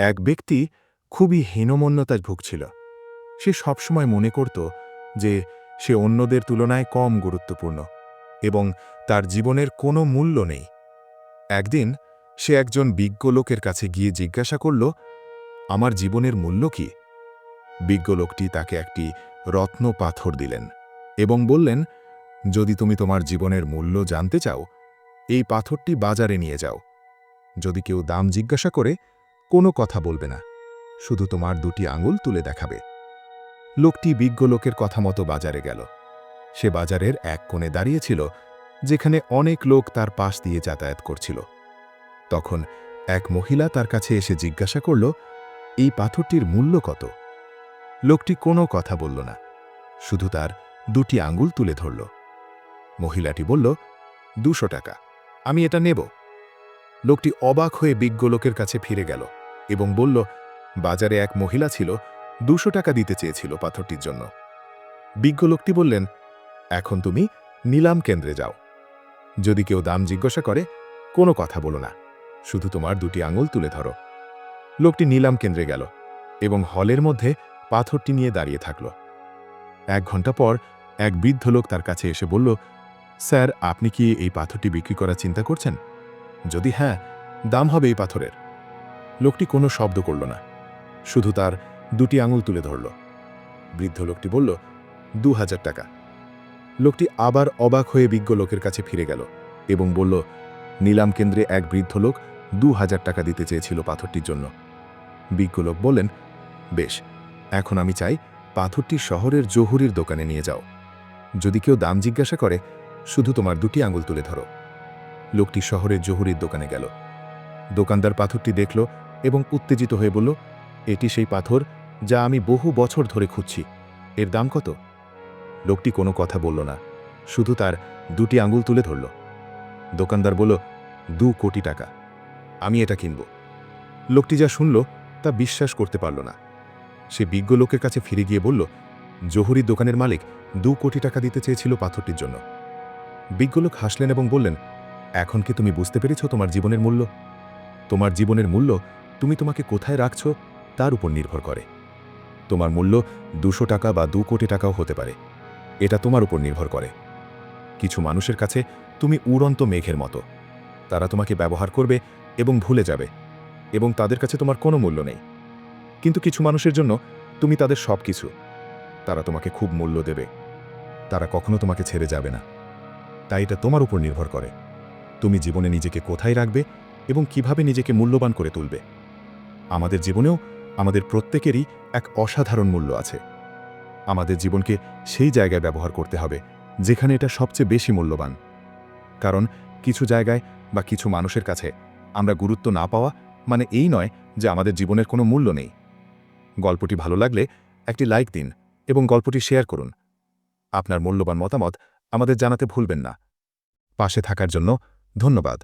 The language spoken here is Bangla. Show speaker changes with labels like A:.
A: এক ব্যক্তি খুবই হীনমন্যতায় ভুগছিল। সে সবসময় মনে করত যে সে অন্যদের তুলনায় কম গুরুত্বপূর্ণ এবং তার জীবনের কোনো মূল্য নেই। একদিন সে একজন বিজ্ঞ লোকের কাছে গিয়ে জিজ্ঞাসা করল, আমার জীবনের মূল্য কি? বিজ্ঞ লোকটি তাকে একটি রত্ন পাথর দিলেন এবং বললেন, যদি তুমি তোমার জীবনের মূল্য জানতে চাও, এই পাথরটি বাজারে নিয়ে যাও। যদি কেউ দাম জিজ্ঞাসা করে কোনো কথা বলবে না। শুধু তোমার দুটি আঙুল তুলে দেখাবে। লোকটি বিজ্ঞ লোকের কথা মতো বাজারে গেল। সে বাজারের এক কোণে দাঁড়িয়েছিল, যেখানে অনেক লোক তার পাশ দিয়ে যাতায়াত করছিল। তখন এক মহিলা তার কাছে এসে জিজ্ঞাসা করল, এই পাথরটির মূল্য কত? লোকটি কোনো কথা বলল না, শুধু তার দুটি আঙ্গুল তুলে ধরল। মহিলাটি বলল, দুশো টাকা, আমি এটা নেব। লোকটি অবাক হয়ে বিজ্ঞ লোকের কাছে ফিরে গেল। এবং বলল, বাজারে এক মহিলা ছিল, দুশো টাকা দিতে চেয়েছিল পাথরটির জন্য। বিজ্ঞ লোকটি বললেন, এখন তুমি নিলাম কেন্দ্রে যাও। যদি কেউ দাম জিজ্ঞাসা করে, কোনো কথা বলো না, শুধু তোমার দুটি আঙুল তুলে ধরো। লোকটি নিলাম কেন্দ্রে গেল এবং হলের মধ্যে পাথরটি নিয়ে দাঁড়িয়ে থাকল। এক ঘণ্টা পর এক বৃদ্ধ লোক তার কাছে এসে বলল, স্যার, আপনি কি এই পাথরটি বিক্রি করার চিন্তা করছেন? যদি হ্যাঁ দাম হবে এই পাথরের। লোকটি কোনো শব্দ করল না। শুধু তার দুটি আঙুল তুলে ধরল। বৃদ্ধ লোকটি বলল, দু হাজার টাকা। লোকটি আবার অবাক হয়ে বিজ্ঞ লোকের কাছে ফিরে গেল এবং বলল, নিলাম কেন্দ্রে এক বৃদ্ধ লোক দু হাজার টাকা দিতে চেয়েছিল পাথরটির জন্য। বিজ্ঞ লোক বললেন, বেশ, এখন আমি চাই পাথরটি শহরের জহুরির দোকানে নিয়ে যাও। যদি কেউ দাম জিজ্ঞাসা করে, শুধু তোমার দুটি আঙুল তুলে ধরো। লোকটি শহরের জহুরির দোকানে গেল। দোকানদার পাথরটি দেখল এবং উত্তেজিত হয়ে বলল, এটি সেই পাথর যা আমি বহু বছর ধরে খুঁজছি। এর দাম কত? লোকটি কোনো কথা বলল না, শুধু তার দুটি আঙুল তুলে ধরল। দোকানদার বলল, দু কোটি টাকা, আমি এটা কিনব। লোকটি যা শুনল তা বিশ্বাস করতে পারল না। সে বিজ্ঞ লোকের কাছে ফিরে গিয়ে বলল, জহুরি দোকানের মালিক দু কোটি টাকা দিতে চেয়েছিল পাথরটির জন্য। বিজ্ঞ লোক হাসলেন এবং বললেন, এখন কি তুমি বুঝতে পেরেছ তোমার জীবনের মূল্য? তোমার জীবনের মূল্য তুমি তোমাকে কোথায় রাখছ তার উপর নির্ভর করে। তোমার মূল্য দুশো টাকা বা দু কোটি টাকাও হতে পারে। এটা তোমার উপর নির্ভর করে। কিছু মানুষের কাছে তুমি উড়ন্ত মেঘের মতো। তারা তোমাকে ব্যবহার করবে এবং ভুলে যাবে এবং তাদের কাছে তোমার কোনো মূল্য নেই। কিন্তু কিছু মানুষের জন্য তুমি তাদের সব কিছু তারা তোমাকে খুব মূল্য দেবে। তারা কখনো তোমাকে ছেড়ে যাবে না। তাই এটা তোমার উপর নির্ভর করে। তুমি জীবনে নিজেকে কোথায় রাখবে এবং কীভাবে নিজেকে মূল্যবান করে তুলবে? আমাদের জীবনেও আমাদের প্রত্যেকেরই এক অসাধারণ মূল্য আছে। আমাদের জীবনকে সেই জায়গায় ব্যবহার করতে হবে, যেখানে এটা সবচেয়ে বেশি মূল্যবান। কারণ কিছু জায়গায় বা কিছু মানুষের কাছে আমরা গুরুত্ব না পাওয়া মানে এই নয় যে আমাদের জীবনের কোনো মূল্য নেই। গল্পটি ভালো লাগলে একটি লাইক দিন এবং গল্পটি শেয়ার করুন। আপনার মূল্যবান মতামত আমাদের জানাতে ভুলবেন না। পাশে থাকার জন্য ধন্যবাদ।